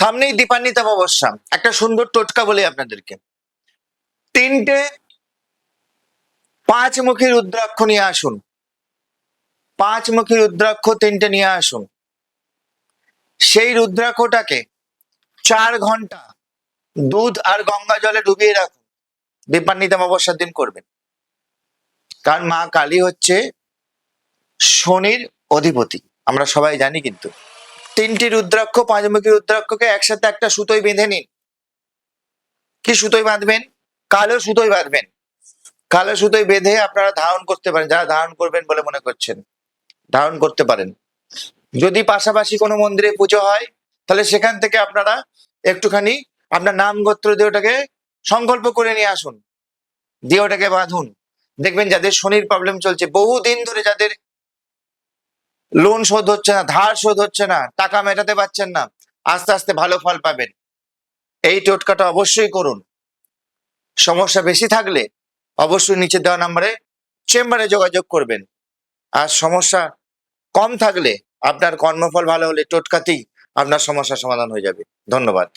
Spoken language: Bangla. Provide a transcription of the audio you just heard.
সামনেই দীপান্বিত অমাবস্যা। একটা সুন্দর টোটকা বলি আপনাদেরকে। তিনটে পাঁচমুখী রুদ্রাক্ষ নিয়ে আসুন। পাঁচমুখী রুদ্রাক্ষ তিনটে নিয়ে আসুন। সেই রুদ্রাক্ষটাকে চার ঘণ্টা দুধ আর গঙ্গা জলে ডুবিয়ে রাখুন। দীপান্বিত অমাবস্যার দিন করবেন। কারণ মা কালী হচ্ছে শনির অধিপতি। আমরা সবাই জানি কিন্তু। তিনটি রুদ্রাক্ষ, পাঁচমুখী রুদ্রাক্ষকে একসাথে একটা সুতোয় বেঁধে নিন। কি সুতোয় বাঁধবেন? কালো সুতোয় বাঁধবেন। কালো সুতোয় বেঁধে আপনারা ধারণ করতে পারেন, যারা ধারণ করবেন বলে মনে করছেন। ধারণ করতে পারেন। যদি পাশাপাশি কোনো মন্দিরে পুজো হয়, তাহলে সেখান থেকে আপনারা একটুখানি আপনার নাম গোত্র দিয়ে ওটাকে সংকল্প করে নিয়ে আসুন। দিয়ে ওটাকে বাঁধুন। দেখবেন যাদের শনির প্রবলেম চলছে, বহুদিন ধরে যাদের লোন শোধ হচ্ছে না, ধার শোধ হচ্ছে না, টাকা মেটাতে পারছেন না, আস্তে আস্তে ভালো ফল পাবেন। এই টোটকাটা অবশ্যই করুন। সমস্যা বেশি থাকলে অবশ্যই নিচে দেওয়া নাম্বারে চেম্বারে যোগাযোগ করবেন। আর সমস্যা কম থাকলে আপনার কর্মফল ভালো হলে টোটকাতেই আপনার সমস্যার সমাধান হয়ে যাবে। ধন্যবাদ।